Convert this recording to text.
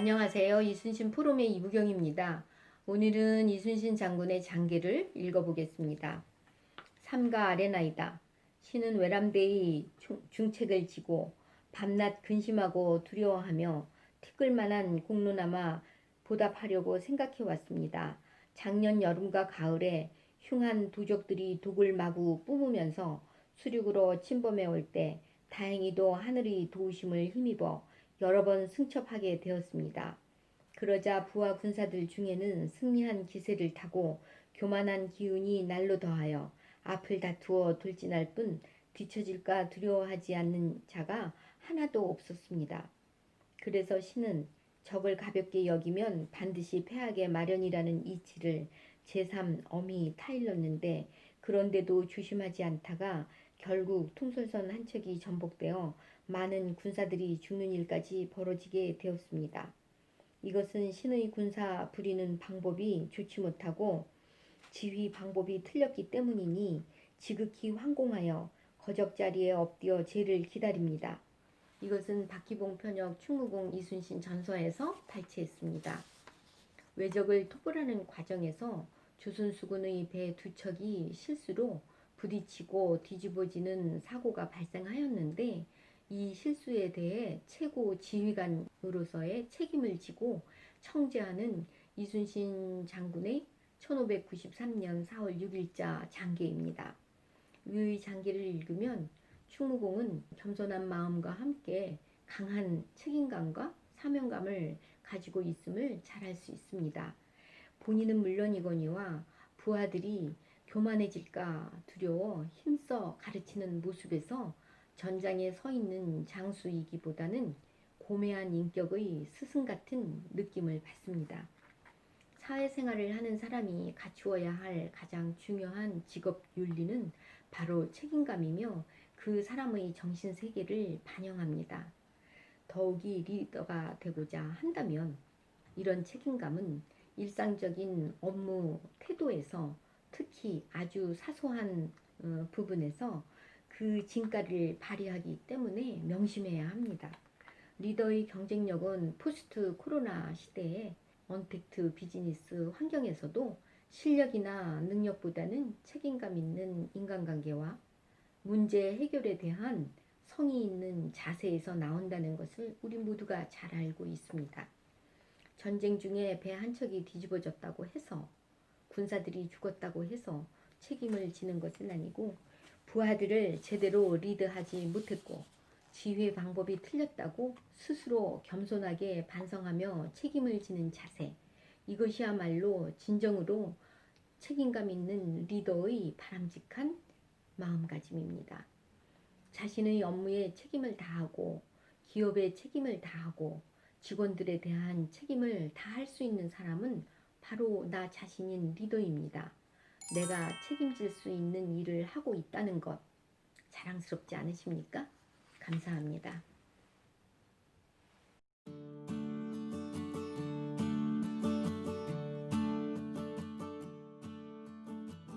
안녕하세요. 이순신 포럼의 이부경입니다. 오늘은 이순신 장군의 장계를 읽어보겠습니다. 삼가 아레나이다. 신은 외람되이 중- 중책을 지고 밤낮 근심하고 두려워하며 티끌만한 공로나마 보답하려고 생각해 왔습니다. 작년 여름과 가을에 흉한 도적들이 독을 마구 뿜으면서 수륙으로 침범해 올 때 다행히도 하늘의 도우심을 힘입어 여러 번 승첩하게 되었습니다. 그러자 부하 군사들 중에는 승리한 기세를 타고 교만한 기운이 날로 더하여 앞을 다투어 돌진할 뿐 뒤처질까 두려워하지 않는 자가 하나도 없었습니다. 그래서 신은 적을 가볍게 여기면 반드시 패하게 마련이라는 이치를 제3 엄히 타일렀는데 그런데도 조심하지 않다가 결국 통솔선 한 척이 전복되어 많은 군사들이 죽는 일까지 벌어지게 되었습니다. 이것은 신의 군사 부리는 방법이 좋지 못하고 지휘 방법이 틀렸기 때문이니 지극히 황공하여 거적자리에 엎드려 죄를 기다립니다. 이것은 박기봉 편역 충무공 이순신 전서에서 발췌했습니다. 외적을 토벌하는 과정에서 조선수군의 배 두 척이 실수로 부딪히고 뒤집어지는 사고가 발생하였는데 이 실수에 대해 최고 지휘관으로서의 책임을 지고 청재하는 이순신 장군의 1593년 4월 6일자 장계입니다. 이 장계를 읽으면 충무공은 겸손한 마음과 함께 강한 책임감과 사명감을 가지고 있음을 잘 알 수 있습니다. 본인은 물론이거니와 부하들이 교만해질까 두려워 힘써 가르치는 모습에서 전장에 서 있는 장수이기보다는 고매한 인격의 스승 같은 느낌을 받습니다. 사회생활을 하는 사람이 갖추어야 할 가장 중요한 직업 윤리는 바로 책임감이며 그 사람의 정신 세계를 반영합니다. 더욱이 리더가 되고자 한다면 이런 책임감은 일상적인 업무 태도에서 특히 아주 사소한 어, 부분에서 그 진가를 발휘하기 때문에 명심해야 합니다. 리더의 경쟁력은 포스트 코로나 시대에 언택트 비즈니스 환경에서도 실력이나 능력보다는 책임감 있는 인간관계와 문제 해결에 대한 성의 있는 자세에서 나온다는 것을 우리 모두가 잘 알고 있습니다. 전쟁 중에 배 한 척이 뒤집어졌다고 해서 군사들이 죽었다고 해서 책임을 지는 것은 아니고 부하들을 제대로 리드하지 못했고 지휘 방법이 틀렸다고 스스로 겸손하게 반성하며 책임을 지는 자세 이것이야말로 진정으로 책임감 있는 리더의 바람직한 마음가짐입니다. 자신의 업무에 책임을 다하고 기업에 책임을 다하고 직원들에 대한 책임을 다할 수 있는 사람은 바로 나 자신인 리더입니다. 내가 책임질 수 있는 일을 하고 있다는 것 자랑스럽지 않으십니까? 감사합니다.